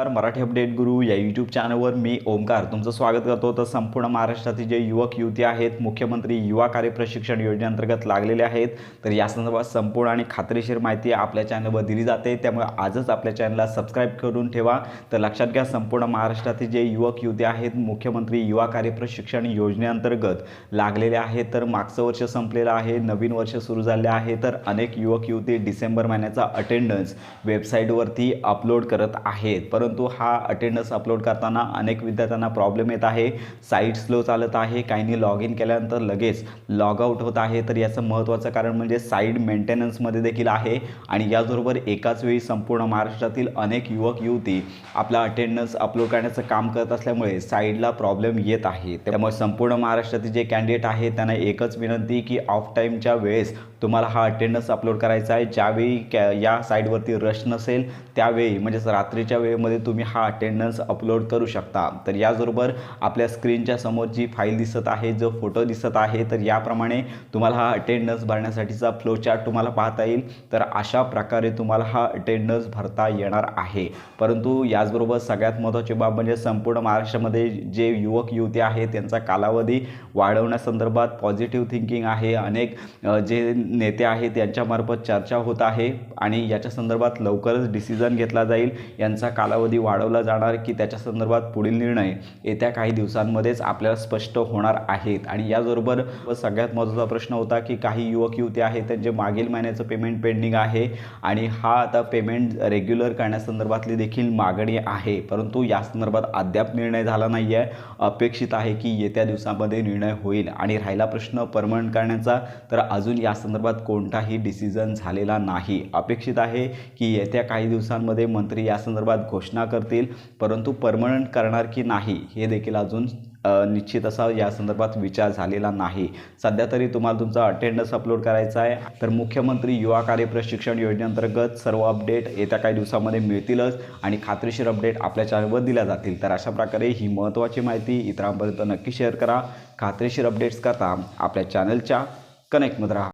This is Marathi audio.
नमस्कार मराठी अपडेट गुरु या यूट्यूब चॅनलवर मी ओमकार तुमचं स्वागत करतो. तर संपूर्ण महाराष्ट्रातील जे युवक युवती आहेत मुख्यमंत्री युवा कार्य प्रशिक्षण योजनेअंतर्गत लागलेले आहेत तर या संदर्भात संपूर्ण आणि खात्रीशीर माहिती आपल्या चॅनलवर दिली जाते. त्यामुळे आजच आपल्या चॅनलला सबस्क्राईब करून ठेवा. तर लक्षात घ्या संपूर्ण महाराष्ट्रातील जे युवक युवती आहेत मुख्यमंत्री युवा कार्य प्रशिक्षण योजनेअंतर्गत लागलेले आहेत. तर मागचं वर्ष संपलेलं आहे नवीन वर्ष सुरू झाले आहे. तर अनेक युवक युवती डिसेंबर महिन्याचा अटेंडन्स वेबसाईटवरती अपलोड करत आहेत. परंतु परंतु हा अटेंडन्स अपलोड करताना अनेक विद्यार्थ्यांना प्रॉब्लेम येत आहे. साईट स्लो चालत आहे. काहींनी लॉग इन केल्यानंतर लगेच लॉगआउट होत आहे. तर याचं महत्त्वाचं कारण म्हणजे साईट मेंटेनन्समध्ये देखील आहे. आणि याचबरोबर एकाच वेळी संपूर्ण महाराष्ट्रातील अनेक युवक युवती आपला अटेंडन्स अपलोड करण्याचं काम करत असल्यामुळे साईडला प्रॉब्लेम येत आहे. त्यामुळे संपूर्ण महाराष्ट्रातील जे कॅन्डिडेट आहेत त्यांना एकच विनंती की ऑफ टाईमच्या वेळेस तुम्हाला हा अटेंडन्स अपलोड करायचा आहे. ज्यावेळी कॅ या साईटवरती रश नसेल त्यावेळी म्हणजेच रात्रीच्या वेळेमध्ये तुम्ही हा अटेंडन्स अपलोड करू शकता. तर याचबरोबर आपल्या स्क्रीनच्या समोर जी फाईल दिसत आहे जो फोटो दिसत आहे तर याप्रमाणे तुम्हाला हा अटेंडन्स भरण्यासाठीचा फ्लो चार्ट तुम्हाला पाहता येईल. तर अशा प्रकारे तुम्हाला हा अटेंडन्स भरता येणार आहे. परंतु याचबरोबर सगळ्यात महत्त्वाची बाब म्हणजे संपूर्ण महाराष्ट्रामध्ये जे युवक युवती आहेत त्यांचा कालावधी वाढवण्यासंदर्भात पॉझिटिव्ह थिंकिंग आहे. अनेक जे नेते आहेत त्यांच्यामार्फत चर्चा होत आहे आणि याच्या संदर्भात लवकरच डिसिजन घेतला जाईल. यांचा कालावधी वाढवला जाणार की त्याच्या संदर्भात पुढील निर्णय येत्या काही दिवसांमध्येच आपल्याला स्पष्ट होणार आहेत. आणि याचबरोबर सगळ्यात महत्त्वाचा प्रश्न होता की काही युवक युवती आहेत त्यांचे मागील महिन्याचं पेमेंट पेंडिंग आहे आणि हा आता पेमेंट रेग्युलर करण्यासंदर्भातली देखील मागणी आहे. परंतु या संदर्भात अद्याप निर्णय झाला नाही आहे अपेक्षित आहे की येत्या दिवसामध्ये निर्णय होईल. आणि राहिला प्रश्न परमनंट करण्याचा तर अजून या संदर्भात कोणताही डिसिजन झालेला नाही. अपेक्षित आहे की येत्या काही दिवसांमध्ये मंत्री या संदर्भात घोषणा करतील परंतु परमनंट करणार की नाही हे देखील अजून निश्चित असा या संदर्भात विचार झालेला नाही. सध्या तरी तुम्हाला तुमचा अटेंडन्स अपलोड करायचा आहे तर मुख्यमंत्री युवा कार्य प्रशिक्षण योजनेअंतर्गत सर्व अपडेट येत्या काही दिवसामध्ये मिळतीलच आणि खात्रीशीर अपडेट आपल्या चॅनलवर दिल्या जातील. तर अशा प्रकारे ही महत्त्वाची माहिती इतरांपर्यंत नक्की शेअर करा. खात्रीशीर अपडेट्स करता आपल्या चॅनलच्या कनेक्टमध्ये राहा.